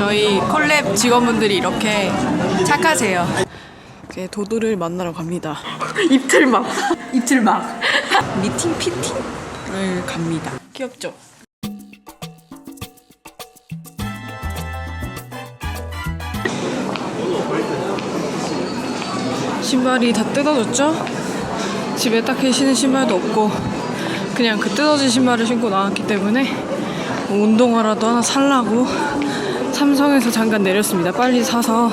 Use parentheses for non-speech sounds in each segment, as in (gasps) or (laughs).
저희 콜랩 직원분들이 이렇게 착하세요. 이제 도도를 만나러 갑니다. (laughs) 입틀막. 입틀막. (laughs) (laughs) 미팅 피팅을 갑니다. 귀엽죠? 신발이 다 뜯어졌죠? 집에 딱히 신은 신발도 없고 그냥 그 뜯어진 신발을 신고 나왔기 때문에 운동화라도 하나 살라고 삼성에서 잠깐 내렸습니다. 빨리 사서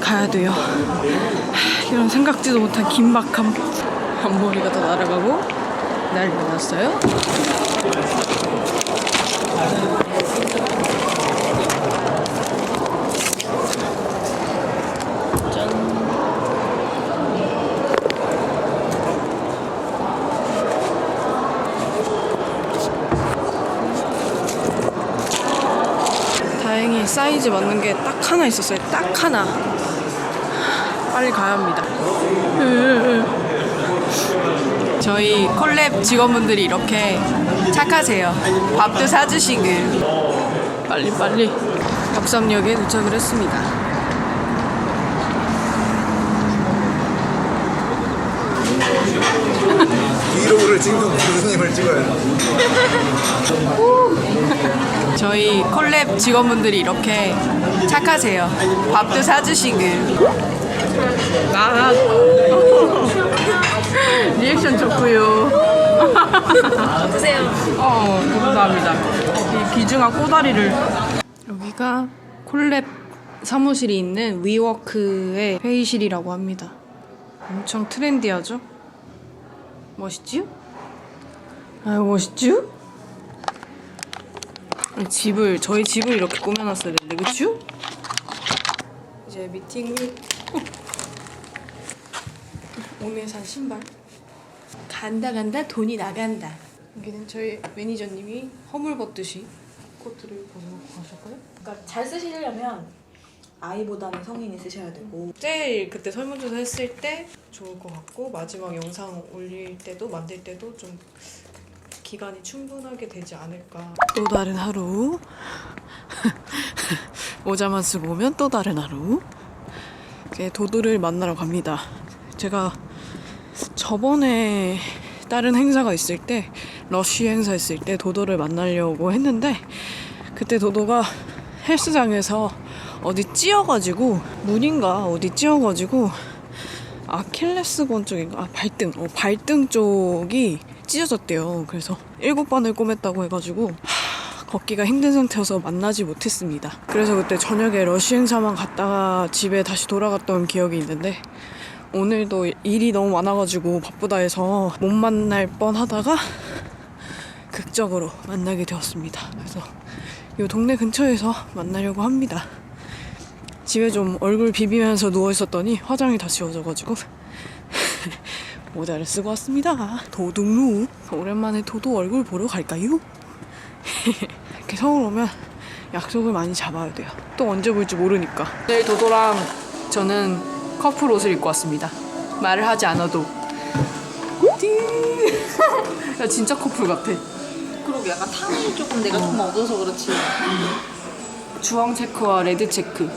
가야 돼요. 하, 이런 생각지도 못한 긴박함. (laughs) 앞머리가 다 날아가고 난리가 났어요. 하나 있었어요. 딱 하나. 빨리 가야 합니다. 저희 콜랩 직원분들이 이렇게 착하세요. 밥도 사주시고. 빨리 빨리. 역삼역에 도착을 했습니다. 찍는 교수님을 찍어요. (laughs) 저희 콜랩 직원분들이 이렇게 착하세요. 밥도 사주시고. 아. (laughs) 리액션 좋고요. (laughs) 드세요. 어, 감사합니다. 이 귀중한 꼬다리를. 여기가 콜랩 사무실이 있는 위워크의 회의실이라고 합니다. 엄청 트렌디하죠? 멋있지요? 아유, 멋있지요? 집을, 저희 집을 이렇게 꾸며놨어야 되는데, 그쵸? 이제 미팅을. 오늘 산 신발. 간다 간다 돈이 나간다. 여기는 저희 매니저님이 허물 벗듯이 코트를 벗어놓고 가셨고요. 그러니까 잘 쓰시려면 아이보다는 성인이 쓰셔야 되고 제일 그때 설문조사 했을 때 좋을 것 같고 마지막 영상 올릴 때도 만들 때도 좀 기간이 충분하게 되지 않을까. 또 다른 하루. 모자만 쓰고 오면 또 다른 하루. 이제 도도를 만나러 갑니다. 제가 저번에 다른 행사가 있을 때 러쉬 행사 있을 때 도도를 만나려고 했는데 그때 도도가 헬스장에서 어디 찧어가지고 문인가 어디 찧어가지고 아킬레스건 쪽인가 아 발등 어, 발등 쪽이 찢어졌대요 그래서 일곱 번을 꼬맸다고 해가지고 하, 걷기가 힘든 상태여서 만나지 못했습니다 그래서 그때 저녁에 러쉬 행사만 갔다가 집에 다시 돌아갔던 기억이 있는데 오늘도 일이 너무 많아가지고 바쁘다 해서 못 만날 뻔 하다가 극적으로 만나게 되었습니다. 그래서 이 동네 근처에서 만나려고 합니다. 집에 좀 얼굴 비비면서 누워 있었더니 화장이 다 지워져가지고 (laughs) 모자를 쓰고 왔습니다. 도둑루 오랜만에 도도 얼굴 보러 갈까요? (laughs) 이렇게 서울 오면 약속을 많이 잡아야 돼요. 또 언제 볼지 모르니까. 내일 도도랑 저는 커플 옷을 입고 왔습니다. 말을 하지 않아도. 띵! (laughs) 야 진짜 커플 같아. 그리고 약간 탕이 조금 내가 좀 얻어서 그렇지 주황 체크와 레드 체크.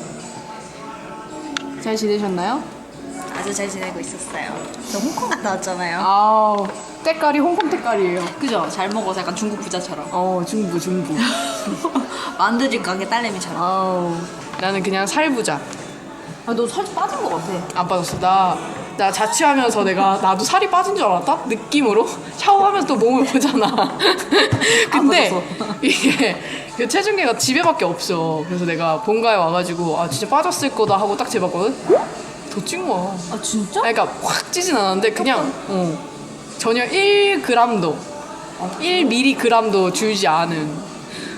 잘 지내셨나요? 아주 잘 지내고 있었어요 저 홍콩 갔다 왔잖아요 아우 때깔이 홍콩 때깔이에요. 그죠? 잘 먹어서 약간 중국 부자처럼 어 중부 중부. (laughs) 만두집 가게 딸내미처럼 아우 나는 그냥 살부자. 아 너 살짝 빠진 것 같아 안 빠졌어. 나, 나 자취하면서 내가 나도 살이 빠진 줄 알았다? 느낌으로? 샤워하면서 또 몸을 보잖아. (laughs) 근데. 이게 그 체중계가 집에밖에 없어. 그래서 내가 본가에 와가지고 아 진짜 빠졌을 거다 하고 딱 재봤거든? 더 찐 거야. 아 진짜? 아니, 그러니까 확 찌진 않았는데 그냥 어, 전혀 1g도 1mg도 줄지 않은.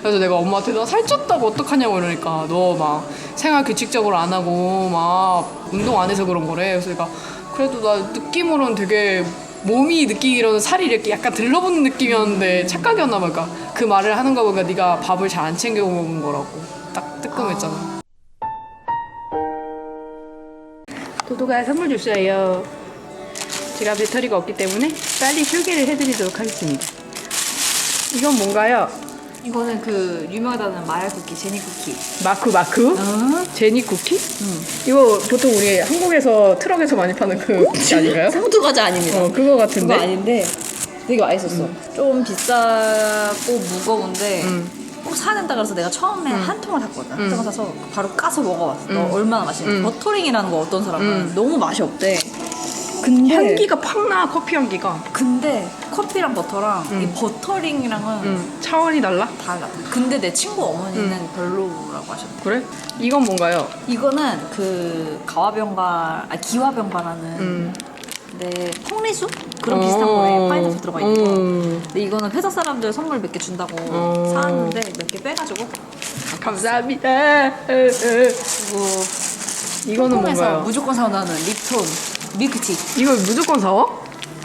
그래서 내가 엄마한테 나 살쪘다고 어떡하냐고 이러니까 너 막 생활 규칙적으로 안 하고 막 운동 안 해서 그런 거래. 그래서 내가 그래도 나 느낌으로는 되게 몸이 느끼기로는 살이 이렇게 약간 들러붙는 느낌이었는데 착각이었나 봐. 그러니까 그 말을 하는 거 보니까 네가 밥을 잘 안 챙겨 먹은 거라고 딱 뜨끔했잖아 도도가 선물 줬어요 제가 배터리가 없기 때문에 빨리 소개를 해드리도록 하겠습니다. 이건 뭔가요? 이거는 그 유명하다는 마약 쿠키, 제니 쿠키. 마크 마크? 제니 쿠키? 이거 보통 우리 한국에서 트럭에서 많이 파는 그 쿠키 아닌가요? (laughs) 상두 과자 아닙니다. 어 그거 같은데. 그거 아닌데 되게 맛있었어. 좀 비싸고 무거운데 꼭 사야 된다 그래서 내가 처음에 한 통을 샀거든. 한 통을 사서 바로 까서 먹어봤어. 너 얼마나 맛있는지. 버터링이라는 거 어떤 사람은 너무 맛이 없대. 근데 향기가 팍 나 커피 향기가. 근데 커피랑 버터랑 이 버터링이랑은 음, 차원이 달라? 달라. 근데 내 친구 어머니는 별로라고 하셨대. 그래? 이건 뭔가요? 이거는 그 가와병가, 아 기와병가라는 음. 네 콩리수 그런 비슷한 거에 파인애플 들어가 있는 거. 음. 근데 이거는 회사 사람들 선물 몇 개 준다고 어. 사왔는데 몇 개 빼가지고 감사합니다. 그리고 이거는 홍콩에서 뭔가요? 무조건 사오는 립톤 밀크티. 이거 무조건 사와?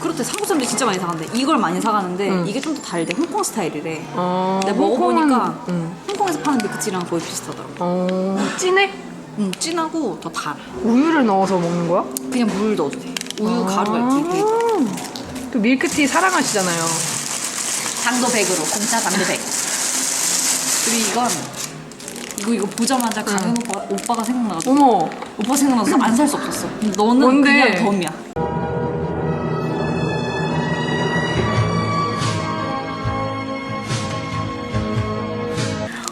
그렇대 한국 사람들이 진짜 많이 사간대. 이걸 많이 사가는데 음. 이게 좀 더 달대. 홍콩 스타일이래. 어, 근데 먹어보니까 음. 홍콩에서 파는 밀크티랑 거의 비슷하더라고. 어, 진해? 음, 진하고 더 달아. 우유를 넣어서 먹는 거야? 그냥 물 넣어도 돼. 우유 가루가 아. 이렇게 돼 있고. 또 밀크티 사랑하시잖아요. 당도 100으로 공짜 당도 100 그리고 이건 이거 이거 보자마자 강현 오빠, 오빠가 생각나가지고 어머, 오빠 생각나서 안 살 수 없었어 너는 뭔데? 그냥 덤이야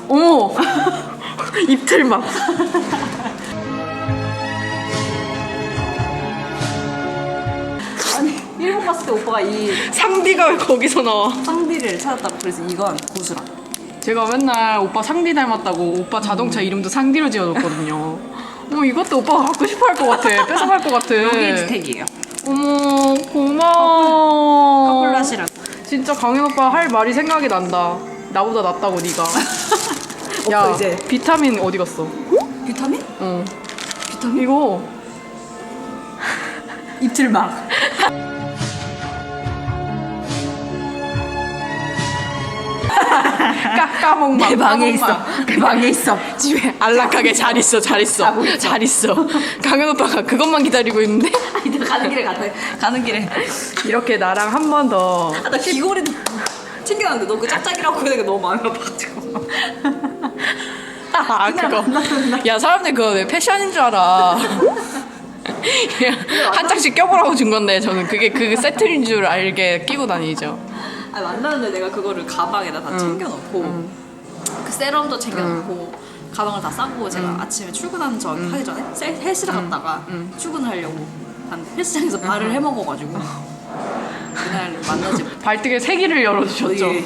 어머, (laughs) 입틀막. 갔을 때 오빠가 이 상디가 왜 거기서 나와? 쌍디를 찾았다고 그래서 이건 고수라 제가 맨날 오빠 상디 닮았다고 오빠 자동차 이름도 상디로 지어줬거든요. 어머, 이것도 오빠가 갖고 싶어 할 것 같아. 뺏어갈 것 같아. 여기 주택이에요 어머, 고마워. 커플라시라고 진짜 강현 오빠 할 말이 생각이 난다. 나보다 낫다고 네가. (laughs) 야, 오빠 이제 비타민 어디 갔어? 비타민? 어. 비타민? 이거 입틀막 (laughs) 까까먹막. 내 방에 있어 내 방에 있어 집에 안락하게 잘 있어, 잘 있어, 자고 있어. 잘 있어. 강현 오빠가 그것만 기다리고 있는데 아니 나 가는 길에 가는, 가는 길에 이렇게 나랑 한 번 더. 아, 나 귀걸이도 챙겨놨는데 너 그 짝짝이라고 그러니까 너무 마음이 아파가지고 아 그거. 야 사람들 그거 왜 패션인 줄 알아. 한 짝씩 껴보라고 준 건데 저는 그게 그 세트인 줄 알게 끼고 다니죠. 아니 만나는데 내가 그거를 가방에다 다 챙겨놓고 그 세럼도 챙겨놓고 가방을 다 싸고 제가 아침에 출근하는 저 하기 전에 셀- 헬스를 갔다가 출근하려고 한 헬스장에서 발을 해먹어가지고 그날 만나지 못해. 발등에 세기를 열어주셨죠. 예.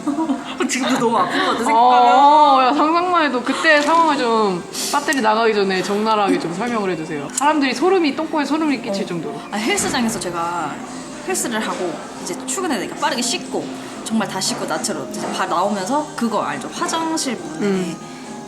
(laughs) 지금도 너무 아픈 것 같아 생각하면. 어, 야, 상상만 해도 그때 상황을 좀 배터리 나가기 전에 적나라하게 좀 설명을 해주세요. 사람들이 소름이 똥꼬에 소름이 끼칠 정도로. 아, 헬스장에서 제가 헬스를 하고 이제 출근해야 되니까 빠르게 씻고 정말 다 씻고 나처럼 이제 발 나오면서 그거 알죠? 화장실 문에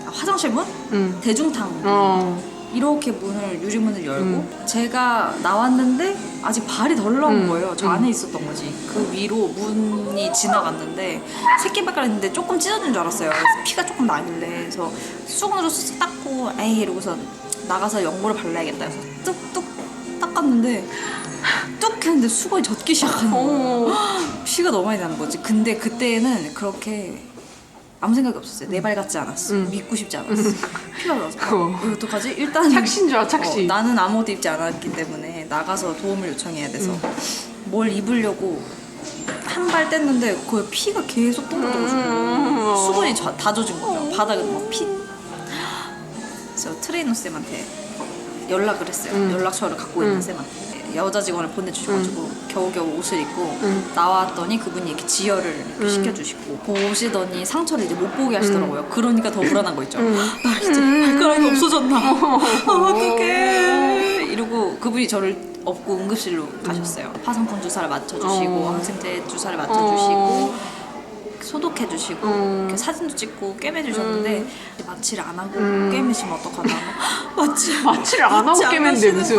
아, 화장실 문? 음. 대중탕 어. 이렇게 문을 유리문을 열고 제가 나왔는데 아직 발이 덜 나온 음. 거예요. 저 안에 있었던 거지. 그 위로 문이 지나갔는데 새끼발가락 있는데 조금 찢어진 줄 알았어요. 그래서 피가 조금 나길래 그래서 수건으로 쓱 닦고 에이 이러고서 나가서 연고를 발라야겠다 해서 뚝뚝 닦았는데 뚝 했는데 수건이 젖기 시작하는 거예요. (gasps) 피가 너무 많이 나는 거지. 근데 그때는 그렇게 아무 생각이 없었어요. 내 발 같지 않았어. 믿고 싶지 않았어. 피가 나서 어. 이거 어떡하지? 일단 착시인 줄 알아, 착시. 어, 나는 아무것도 입지 않았기 때문에 나가서 도움을 요청해야 돼서 뭘 입으려고 한 발 뗐는데 거의 피가 계속 떨어져가지고 음. 수건이 자- 다 젖은 거죠. 바닥에 막 피. 그래서 트레이너 쌤한테 연락을 했어요. 연락처를 갖고 있는 쌤한테. 여자 직원을 보내주셔가지고 겨우겨우 옷을 입고 나왔더니 그분이 이렇게 지혈을 이렇게 시켜주시고 보시더니 상처를 이제 못 보게 하시더라고요. 그러니까 더 불안한 거 있죠. 나 이제 발가락이 없어졌나. 아, 어떡해. 이러고 그분이 저를 업고 응급실로 가셨어요. 화상품 주사를 맞춰주시고 어. 항생제 주사를 맞춰주시고 소독해 주시고 이렇게 사진도 찍고 꿰매 주셨는데 마취를 안 하고 꿰매시면 어떡하나? (laughs) 마취 마취를 안 하고 마취 하시는 무슨?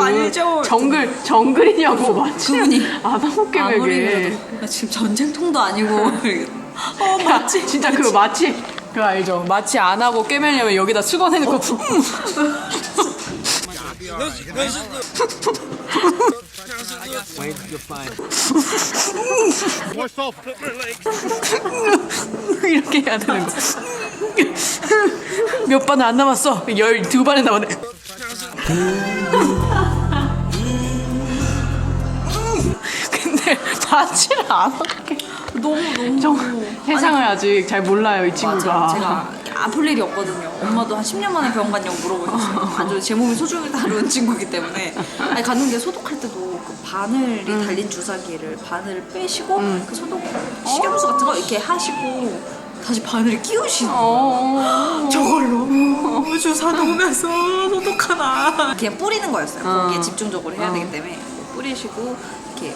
정글 정글이냐고 마취를 그분이 안 하고? 그래도 나 지금 전쟁통도 아니고. 어 야, 마취 진짜 그 마취. 그거 알죠? 마취 안 하고 깨매려면 여기다 수건 해놓고 Wait, you're fine. 이렇게 해야 되는 거. 몇 반은 안 남았어. 12반에 남았네. 근데 받지를 않았게. 너무 너무 좀 세상을 아직 잘 몰라요, 이 친구가. 맞아. 제가 아플 일이 없거든요. 엄마도 한 10년 만에 병원 갔냐고 물어보셨어요. (laughs) 아주 제 몸이 소중히 다루는 친구이기 때문에. 아니 갔는데 소독할 때도 그 바늘이 달린 주사기를 바늘을 빼시고 그 소독 식염수 같은 거 이렇게 하시고 다시 바늘을 끼우시는 어. 저걸로 (laughs) 주사 놓으면서 소독하나 그냥 뿌리는 거였어요 거기에 어. 집중적으로 해야 어. 되기 때문에 뿌리시고 이렇게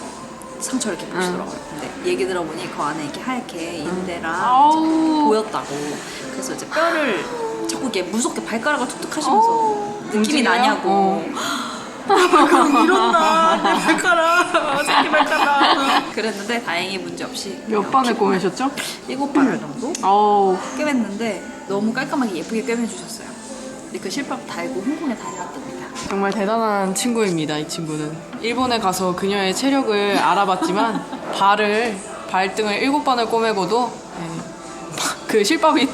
상처를 이렇게 보시더라고요 근데 얘기 들어보니 그 안에 이렇게 하얗게 인대랑 아우. 보였다고 그래서 이제 뼈를 자꾸 이렇게 무섭게 발가락을 툭툭 하시면서 느낌이 움직여요? 나냐고 어. 발가락 이런다 내 발가락 새끼 발가락 그랬는데 다행히 문제 없이 몇 반을 꼬매셨죠? 일곱 바늘 정도 어우. 꿰맸는데 너무 깔끔하게 예쁘게 꿰매주셨어요. 근데 그 실밥 달고 홍콩에 다녀왔답니다. 정말 대단한 친구입니다, 이 친구는. 일본에 가서 그녀의 체력을 알아봤지만 발을 발등을 일곱 번을 꼬매고도 네, 그 실밥이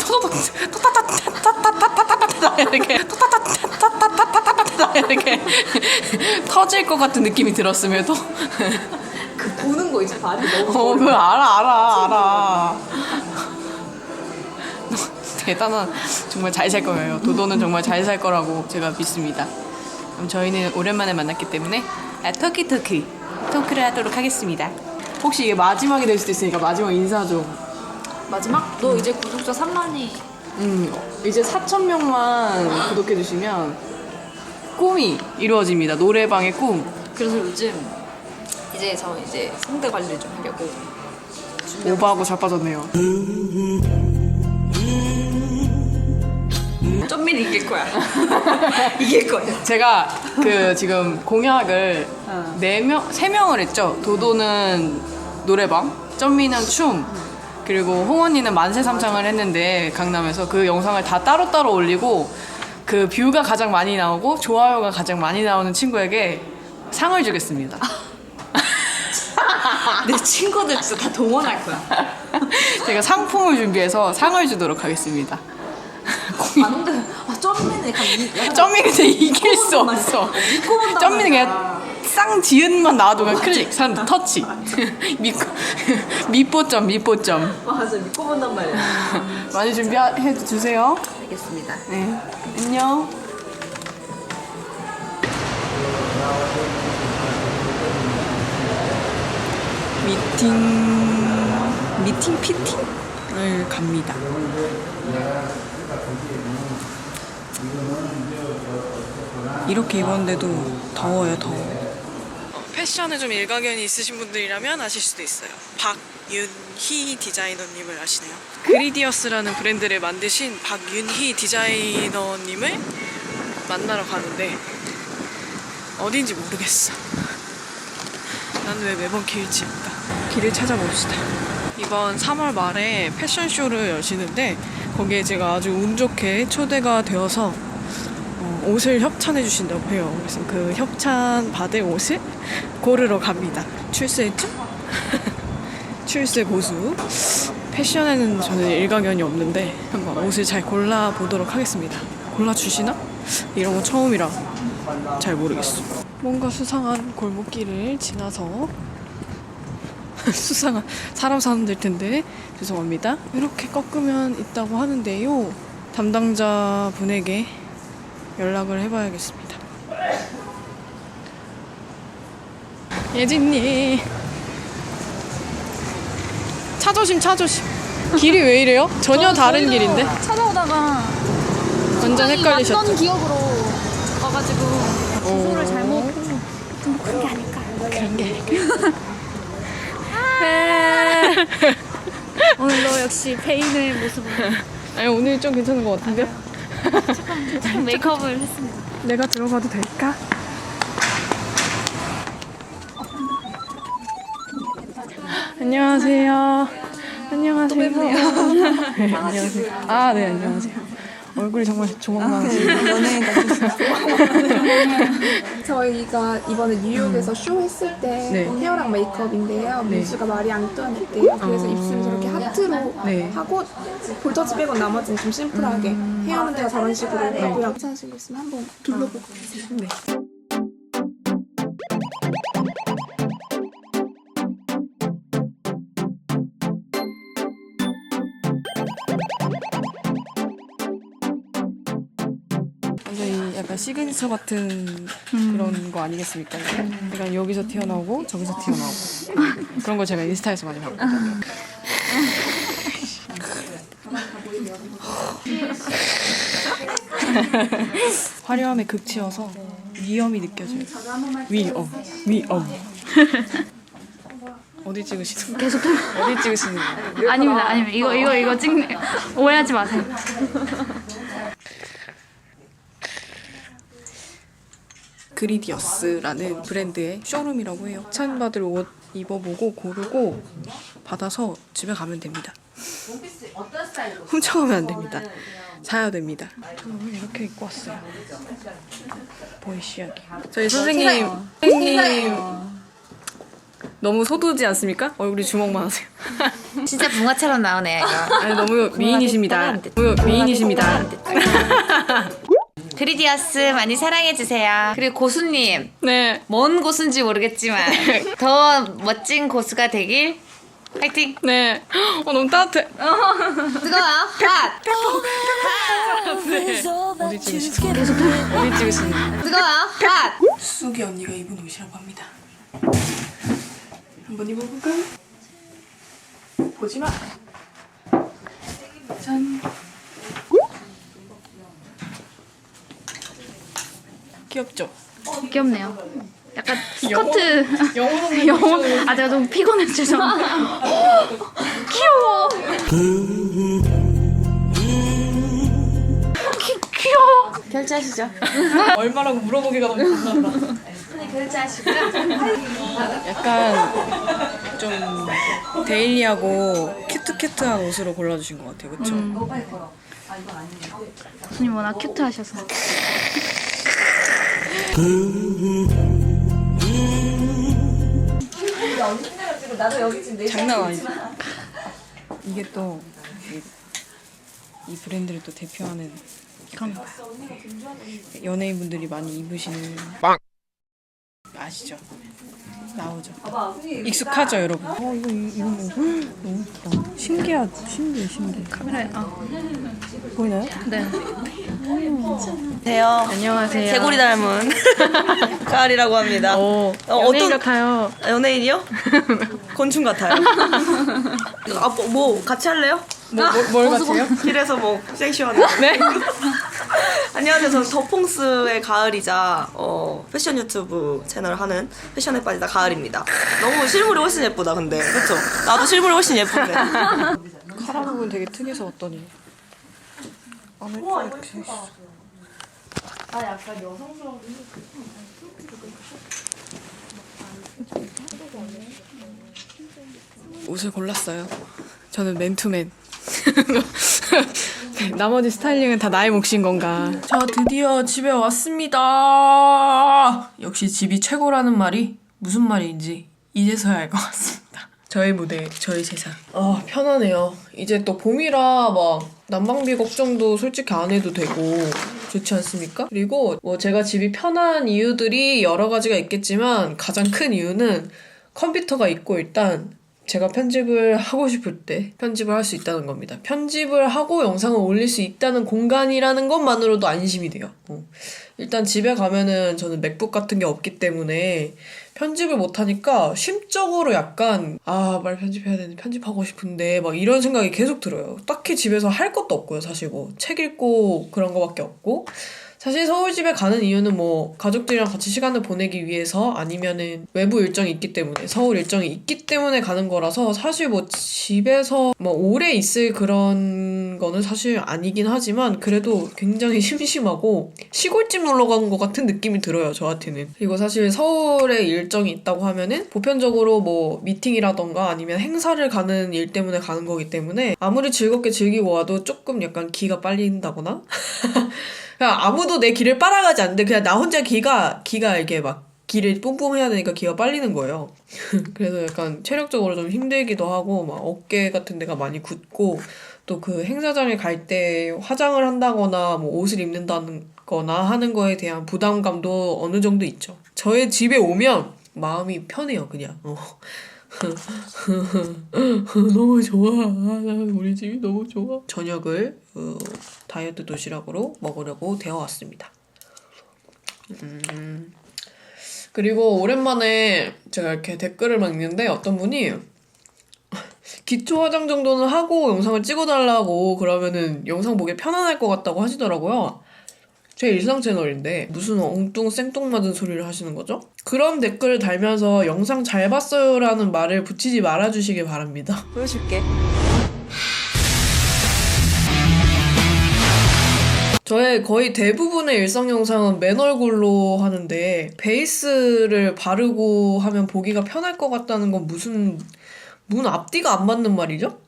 인사 좀. 마지막? 너 이제 구독자 3만이 음, 이제 4천 명만 구독해 주시면 꿈이 이루어집니다. 노래방의 꿈. 그래서 요즘 이제 저 이제 성대 관리를 좀 하려고 오버하고 자빠졌네요. 좀밀 이길 거야. (laughs) 이길 거야. 제가 그 지금 공약을 네 명, 세 명을 했죠. 도도는 노래방, 점미는 춤, 그리고 홍언니는 만세 삼창을 했는데 강남에서 그 영상을 다 따로따로 올리고 그 뷰가 가장 많이 나오고 좋아요가 가장 많이 나오는 친구에게 상을 주겠습니다. (laughs) 내 친구들 진짜 다 동원할 거야. (laughs) 제가 상품을 준비해서 상을 주도록 하겠습니다. 아 근데 아 점미는 약간 근데 이길 수 없어. 믿고 말이야. 그냥 쌍 지은만 나와도 그냥 클릭, 사람들 터치. 밑, 밑보점, 밑보점. 맞아 믿고 본단 말이야. (laughs) 많이 준비해 주세요. 알겠습니다. 네. 안녕. 미팅, 미팅 피팅을 갑니다. 이렇게 입었는데도 더워요, 더워. 패션에 좀 일가견이 있으신 분들이라면 아실 수도 있어요. 박윤희 디자이너님을 아시나요? 그리디어스라는 브랜드를 만드신 박윤희 디자이너님을 만나러 가는데 어딘지 모르겠어. 난 왜 매번 길지 않다. 길을 찾아봅시다. 이번 3월 말에 패션쇼를 여시는데 거기에 제가 아주 운 좋게 초대가 되어서 어, 옷을 협찬해 주신다고 해요. 그래서 그 협찬 받을 옷을 고르러 갑니다. 출세했죠? 출세 고수. (laughs) 패션에는 저는 일가견이 없는데 한번 옷을 잘 골라 보도록 하겠습니다. 골라 주시나? 이런 거 처음이라 잘 모르겠어. 뭔가 수상한 골목길을 지나서 (laughs) 수상한 사람 사는 들 텐데 죄송합니다. 이렇게 꺾으면 있다고 하는데요. 담당자 분에게 연락을 해봐야겠습니다. 예진님 차 조심 차 조심. 길이 왜 이래요? 전혀 다른 길인데? 찾아오다가 완전 헷갈리셨죠? 왔던 기억으로 와가지고 주소를 잘못 등록한 게 아닐까? 그런 게 오늘도 역시 페인의 모습으로. 아니 오늘 좀 괜찮은 것 같은데요? 메이크업을 했습니다 내가 들어가도 될까? 안녕하세요. 안녕하세요. 네, 안녕하세요. 아, 네, 안녕하세요. 어, 얼굴이 정말 조망망하시 연예인 (laughs) 저희가 이번에 뉴욕에서 쇼 했을 때 네. 헤어랑 메이크업인데요. 민수가 마리 앙뚜아네트예요. 그래서 입술 저렇게 하트로 네. 하고 볼터치 빼고 나머지는 좀 심플하게 헤어는 다 저런 식으로 하고요. 괜찮으신 거 있으면 한번 둘러보고 주세요. 네. 약간 시그니처 같은 그런 거 아니겠습니까? 이게? 여기서 튀어나오고 저기서 튀어나오고 그런 걸 제가 인스타에서 많이 봤거든요. (laughs) 화려함에 극치여서 위험이 느껴져요. 위험, 위험. 어디 찍으시는 거예요? 계속 어디 찍으시는 거예요? 아닙니다, 아닙니다. 이거, 이거, 이거 찍, 오해하지 마세요. 그리디어스라는 브랜드의 쇼룸이라고 해요. 찬받을 옷 입어보고 고르고 받아서 집에 가면 됩니다. 훔쳐가면 안 됩니다. 사야 됩니다. 이렇게 입고 왔어요. 보이시하게. 저희 선생님, 선생님 너무 소두지 않습니까? 얼굴이 주먹만 하세요. 진짜 붕어처럼 나오네 이거. 아니, 너무 미인이십니다. 너무 미인이십니다. 그리디어스 많이 사랑해 주세요. 그리고 고수님 네. 뭔 고수인지 모르겠지만 더 멋진 고수가 되길 화이팅. 네. 어, 너무 따뜻해. 뜨거워. 핫. 어디 거예요? 어디 찍으시는 거예요? 뜨거워. 핫. 수기 언니가 입은 옷이라고 합니다. 한번 입어볼까요? 보지 마. 짠. 귀엽죠? 귀엽네요. 약간 스커트. 영어로 영혼. (laughs) 아, 제가 좀 피곤해, 죄송합니다. 귀여워. 귀, 귀여워. 결제하시죠. (laughs) 얼마라고 물어보기가 너무 겁난다. 결제하시고요. 약간 좀 데일리하고 큐트큐트한 옷으로 골라주신 것 같아요. 그쵸? 교수님 워낙 큐트하셔서. 장난 아니지. 이게 또이 브랜드를 또 대표하는 그럼 연예인분들이 많이 입으시는 아시죠? 나오죠. 익숙하죠, 여러분. 어 이거 이- 이런 거 너무 예쁘다. 신기하다. 신기해, 신기해. 카메라에, 아, 보이나요? 네. 안녕하세요. 안녕하세요. 개구리 닮은 (laughs) 가을이라고 합니다. 오, 어, 연예인 어떤 같아요. 연예인이요? (laughs) 곤충 같아요. (laughs) 아, 뭐, 뭐 같이 할래요? 뭐, 뭐, 뭘 같아요? 길에서 뭐 섹시한 거. 네? (laughs) 안녕하세요. 저는 더퐁스의 가을이자 어, 패션 유튜브 채널 하는 패션에 빠지다 가을입니다. 너무 실물이 훨씬 예쁘다 근데 그렇죠? 나도 실물이 훨씬 예쁜데. (laughs) 카라 부분 되게 특이해서 왔더니 안에 또 이렇게 있어. 옷을 골랐어요. 저는 맨투맨. (laughs) (laughs) 나머지 스타일링은 다 나의 몫인 건가? 자, 드디어 집에 왔습니다. 역시 집이 최고라는 말이 무슨 말인지 이제서야 알 것 같습니다. 저의 무대, 저의 세상. 아, 편하네요. 이제 또 봄이라 막 난방비 걱정도 솔직히 안 해도 되고 좋지 않습니까? 그리고 뭐 제가 집이 편한 이유들이 여러 가지가 있겠지만 가장 큰 이유는 컴퓨터가 있고 일단 제가 편집을 하고 싶을 때 편집을 할 수 있다는 겁니다. 편집을 하고 영상을 올릴 수 있다는 공간이라는 것만으로도 안심이 돼요. 어. 일단 집에 가면은 저는 맥북 같은 게 없기 때문에 편집을 못하니까 심적으로 약간 아 말 편집해야 되는데 편집하고 싶은데 막 이런 생각이 계속 들어요. 딱히 집에서 할 것도 없고요. 사실 뭐 책 읽고 그런 거밖에 없고 사실 서울집에 가는 이유는 뭐 가족들이랑 같이 시간을 보내기 위해서 아니면은 외부 일정이 있기 때문에 서울 일정이 있기 때문에 가는 거라서 사실 뭐 집에서 뭐 오래 있을 그런 거는 사실 아니긴 하지만 그래도 굉장히 (laughs) 심심하고 시골집 놀러 가는 것 같은 느낌이 들어요 저한테는. 그리고 사실 서울에 일정이 있다고 하면은 보편적으로 뭐 미팅이라던가 아니면 행사를 가는 일 때문에 가는 거기 때문에 아무리 즐겁게 즐기고 와도 조금 약간 기가 빨린다거나 (laughs) 그냥 아무도 내 길을 빨아가지 않는데 그냥 나 혼자 기가 기가 이게 막 길을 뿜뿜 해야 되니까 기가 빨리는 거예요. (laughs) 그래서 약간 체력적으로 좀 힘들기도 하고 막 어깨 같은 데가 많이 굳고 또 그 행사장에 갈 때 화장을 한다거나 뭐 옷을 입는다거나 하는 거에 대한 부담감도 어느 정도 있죠. 저의 집에 오면 마음이 편해요, 그냥. 어. (laughs) 너무 좋아. 나 우리 집이 너무 좋아. 저녁을 어, 다이어트 도시락으로 먹으려고 되어 왔습니다. 음. 그리고 오랜만에 제가 이렇게 댓글을 막 읽는데 어떤 분이 기초 화장 정도는 하고 영상을 찍어달라고 그러면은 영상 보기 편안할 것 같다고 하시더라고요. 제 일상 채널인데 무슨 엉뚱 생뚱맞은 소리를 하시는 거죠? 그런 댓글을 달면서 영상 잘 봤어요라는 말을 붙이지 말아주시길 바랍니다. (laughs) 보여줄게. 저의 거의 대부분의 일상 영상은 맨 얼굴로 하는데 베이스를 바르고 하면 보기가 편할 것 같다는 건 무슨 문 앞뒤가 안 맞는 말이죠?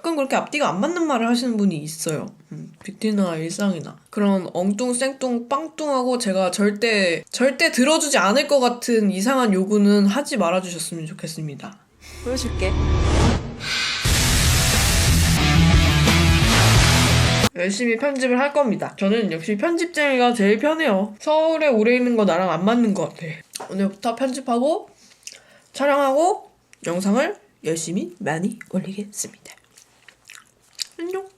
가끔 그렇게 앞뒤가 안 맞는 말을 하시는 분이 있어요. 음, 뷰티나 일상이나 그런 엉뚱 생뚱 빵뚱하고 제가 절대 절대 들어주지 않을 것 같은 이상한 요구는 하지 말아주셨으면 좋겠습니다. 보여줄게. 열심히 편집을 할 겁니다. 저는 역시 편집쟁이가 제일 편해요. 서울에 오래 있는 거 나랑 안 맞는 것 같아. 오늘부터 편집하고 촬영하고 영상을 열심히 많이 올리겠습니다. 안녕.